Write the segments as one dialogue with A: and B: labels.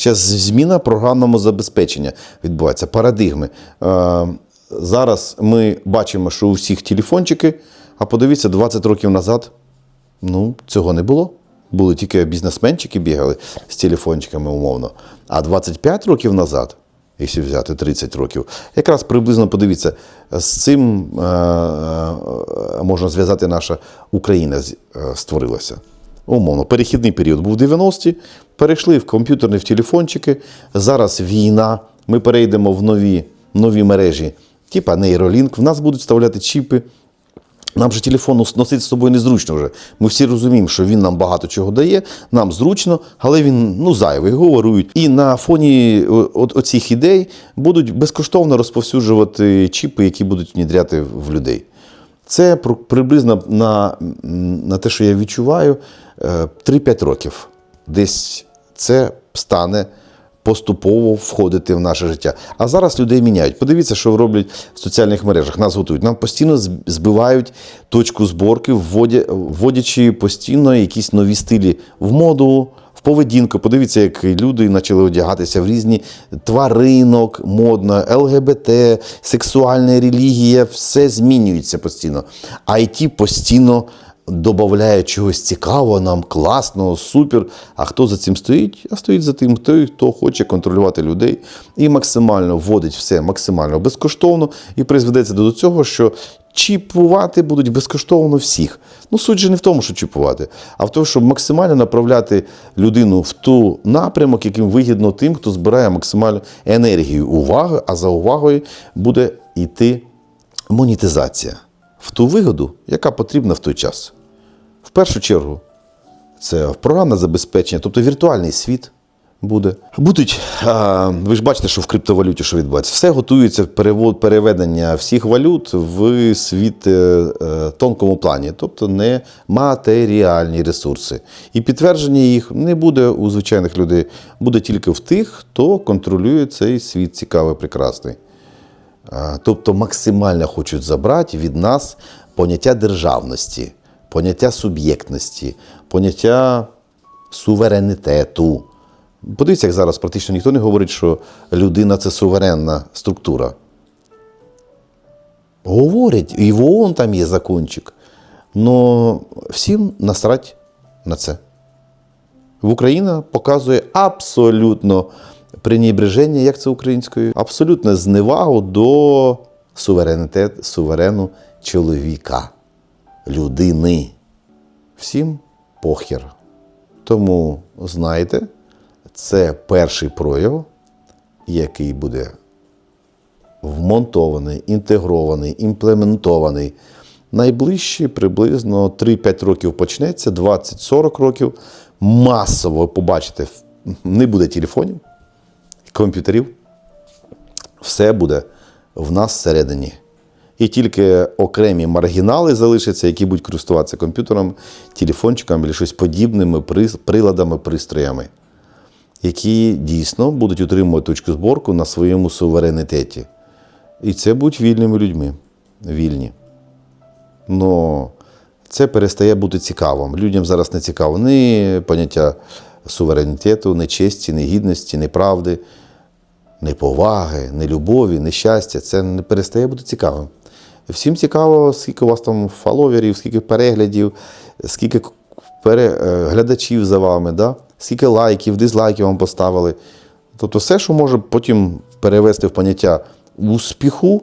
A: Зараз зміна програмного забезпечення відбувається, парадигми. Е, зараз ми бачимо, що у всіх телефончики, а подивіться, 20 років назад ну, цього не було. Були тільки бізнесменчики бігали з телефончиками умовно. А 25 років назад, якщо взяти 30 років, якраз приблизно подивіться, з цим е, е, можна зв'язати наша Україна створилася. Умовно, перехідний період був 90-ті, перейшли в комп'ютерні, в телефончики. Зараз війна. Ми перейдемо в нові, нові мережі, типа нейролінк. В нас будуть вставляти чіпи. Нам же телефон носити з собою незручно вже. Ми всі розуміємо, що він нам багато чого дає, нам зручно, але він ну, зайвий, говорують. І на фоні оцих ідей будуть безкоштовно розповсюджувати чіпи, які будуть внідряти в людей. Це приблизно на, на те, що я відчуваю, е, 3-5 років. Десь це стане поступово входити в наше життя. А зараз людей міняють. Подивіться, що роблять в соціальних мережах. Нас готують. Нам постійно збивають точку зборки, вводя- вводячи постійно якісь нові стилі в моду. Поведінку, подивіться, як люди почали одягатися в різні тваринок, модно, ЛГБТ, сексуальна релігія, все змінюється постійно. IT постійно додає чогось цікавого, нам класного, супер. А хто за цим стоїть? А стоїть за тим той, хто хоче контролювати людей і максимально вводить все максимально безкоштовно, і призведеться до цього, що чіпувати будуть безкоштовно всіх. Ну, суть же не в тому, що чіпувати, а в тому, щоб максимально направляти людину в ту напрямок, яким вигідно тим, хто збирає максимальну енергію уваги, а за увагою буде йти монетизація в ту вигоду, яка потрібна в той час. В першу чергу, це програмне забезпечення, тобто віртуальний світ буде. Будуть, ви ж бачите, що в криптовалюті що відбувається. Все готується перевод, переведення всіх валют в світ е, е, тонкому плані, тобто не матеріальні ресурси. І підтвердження їх не буде у звичайних людей, буде тільки в тих, хто контролює цей світ цікавий, прекрасний. Тобто максимально хочуть забрати від нас поняття державності, поняття суб'єктності, поняття суверенітету. Подивіться, як зараз практично ніхто не говорить, що людина це суверенна структура. Говорять, і в ООН там є закончик. Но всім насрать на це. В Україна показує абсолютно пренебреження, як це українською, абсолютно зневагу до суверенітет, суверену чоловіка, людини. Всім похер. Тому знайте, це перший прояв, який буде вмонтований, інтегрований, імплементований. Найближчі приблизно 3-5 років почнеться, 20-40 років. Масово побачите, не буде телефонів, комп'ютерів. Все буде в нас всередині. І тільки окремі маргінали залишаться, які будуть користуватися комп'ютером, телефончиками або щось подібними приладами, пристроями, які дійсно будуть утримувати точку зборку на своєму суверенітеті. І це будуть вільними людьми. Вільні. Но це перестає бути цікавим. Людям зараз не цікаво ні поняття суверенітету, ні честі, ні гідності, ні правди, ні поваги, ні любові, ні щастя. Це не перестає бути цікавим. Всім цікаво, скільки у вас там фоловерів, скільки переглядів, скільки е, глядачів за вами, да? скільки лайків, дизлайків вам поставили. Тобто все, що може потім перевести в поняття успіху.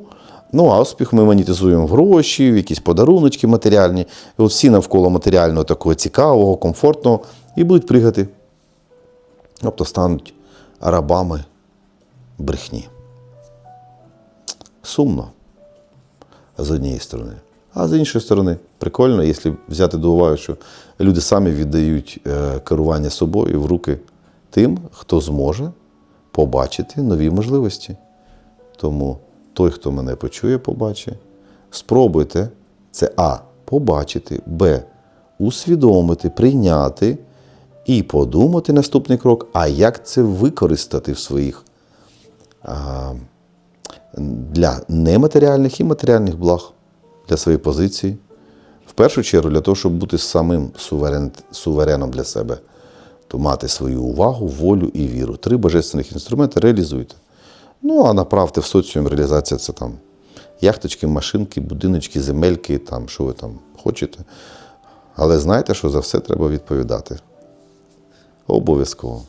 A: Ну, а успіх ми монетизуємо в гроші, в якісь подаруночки матеріальні. І от всі навколо матеріального такого цікавого, комфортного, і будуть пригати. Тобто стануть рабами брехні. Сумно з однієї сторони. А з іншої сторони, прикольно, якщо взяти до уваги, що люди самі віддають е, керування собою в руки тим, хто зможе побачити нові можливості. Тому той, хто мене почує, побачить, спробуйте це А. Побачити, Б. Усвідомити, прийняти і подумати наступний крок, а як це використати в своїх для нематеріальних і матеріальних благ, для своєї позиції. В першу чергу для того, щоб бути самим суверен, сувереном для себе. то мати свою увагу, волю і віру. Три божественних інструменти реалізуйте. Ну, а направте в соціум реалізація це там яхточки, машинки, будиночки, земельки, там, що ви там хочете. Але знайте, що за все треба відповідати. Обов'язково.